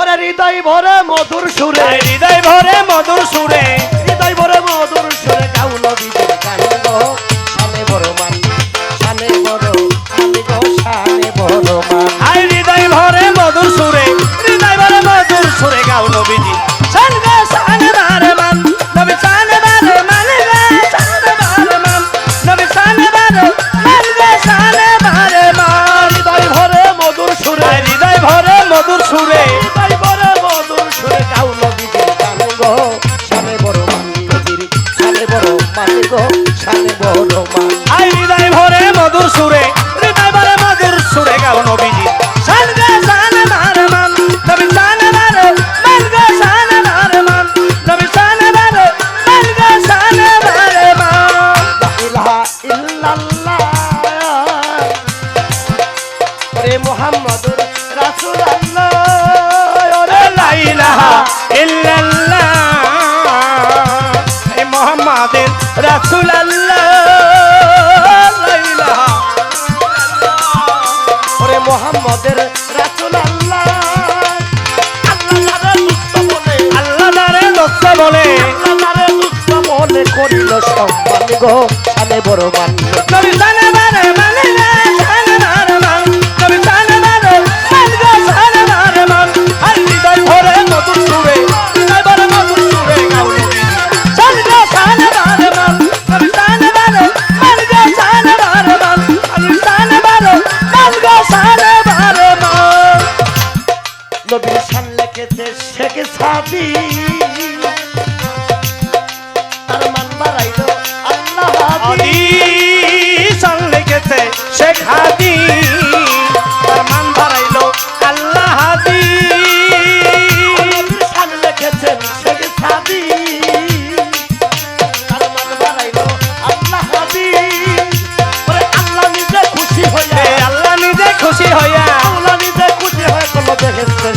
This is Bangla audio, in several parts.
ওরে হৃদয় ভরে মধুর সুরে। হৃদয় ভরে মধুর সুরে। হৃদয় ভরে মধুর সুরে গাও নবীজির গান সবে বড় মান মধুর সুরে হৃদয় ভরে মধুর সুরে গাও নবীজি। শান গে শান মান, নবী শান বারে মান গে শান বারে মান, নবী শান বারে মান গে শান বারে মান। ইলাহা ইল্লাল্লাহ। ওরে মুহাম্মদুর করিল সম্মান গো সালে বড় মান।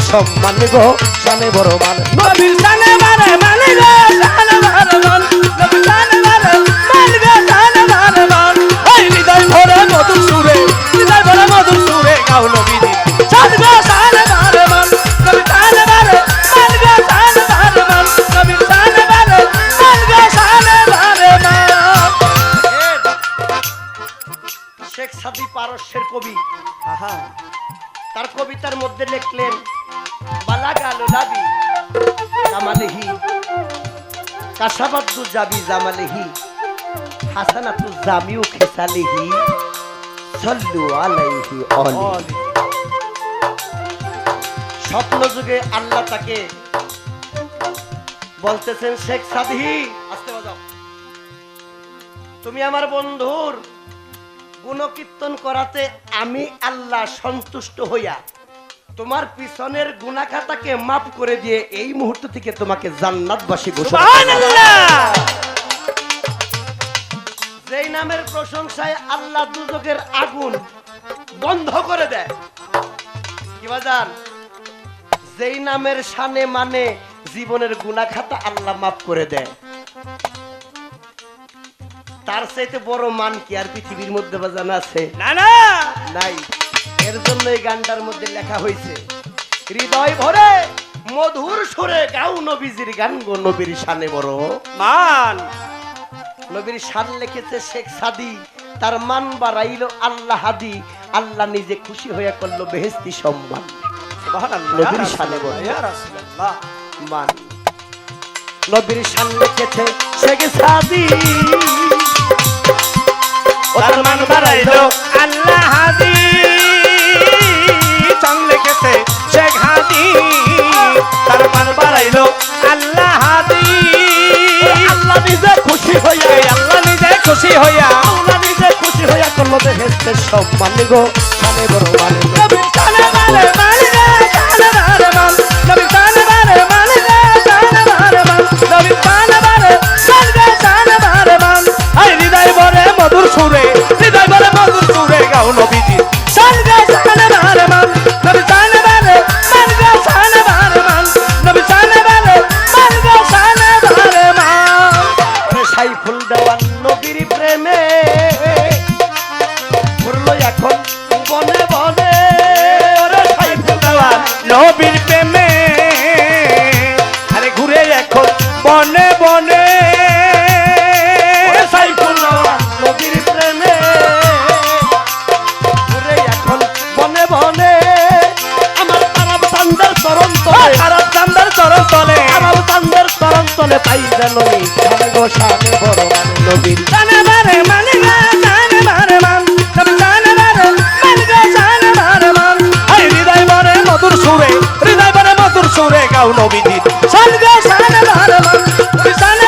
সম্মান গো শানে বড় মান নবীর জানে বারে মানে রে জানে বারে মান নবীর জানে বারে মান গে জানে বারে মান ওই হৃদয় ভরে মধুর সুরে হৃদয় ভরে মধুর সুরে গাও নবীজি জান গো জানে বারে মান নবীর জানে বারে মান গে জানে বারে মান নবীর জানে বারে মান গে জানে বারে মান শেখ সাদি পারস্যের কবি আহা তার কবিতার মধ্যে লিখলেন বালাগা লোলাবি জামালেহি। খেসালিহি সল্লু আলাইহি অলি। স্বপ্ন যুগে আল্লাহ তাকে বলতেছেন, শেখ সাদি আসতে বাজাও। তুমি আমার বন্ধুর গুণকীর্তন করাতে আমি আল্লাহ সন্তুষ্ট হইয়া তোমার পিছনের গুণাখাতাকে মাফ করে দিয়ে এই মুহূর্ত থেকে তোমাকে জান্নাতবাসী ঘোষণা। যেই নামের প্রশংসায় আল্লাহ দুজকের আগুন বন্ধ করে দেয়। কি বাজান? যেই নামের সানে মানে জীবনের গুণাখাতা আল্লাহ মাফ করে দেয়। তার চাইতে বড় মান কি আর পৃথিবীর মধ্যে বাজান আছে? না না! নাই। এর জন্য এই গানটার মধ্যে লেখা হয়েছে হৃদয় ভরে মধুর সুরে গাও নবীজির গান গো নবীর শানে বড়। মান। নবীর শান লিখেছে শেখ সাদি তার মান বাড়াইল আল্লাহ হাদি আল্লাহ নিজে খুশি হয়ে করল বেহেস্তি সম্মান। নবীর শানে বল। মান। নবীর শান লিখেছে শেখ সাদি। খুশি হইয়া খুশি হইয়া করল বেহেস্তের সম্মান গো মানে বড় মানে বনে বনে। নদীর প্রেমে। ঘুরে এখন বনে বনে। আমার তারাব চান্দার চরণ তলে। তারাব আমার চান্দার চরণ তলে পাই যেন सुरे गाउनो विधि संदेश सन लाल लाल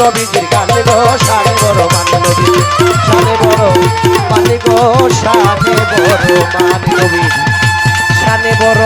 নবীজির কানে গো, সারে বড় মানে নবী, সারে বড় মানে গো, সারে বড় মানে নবী, সারে বড়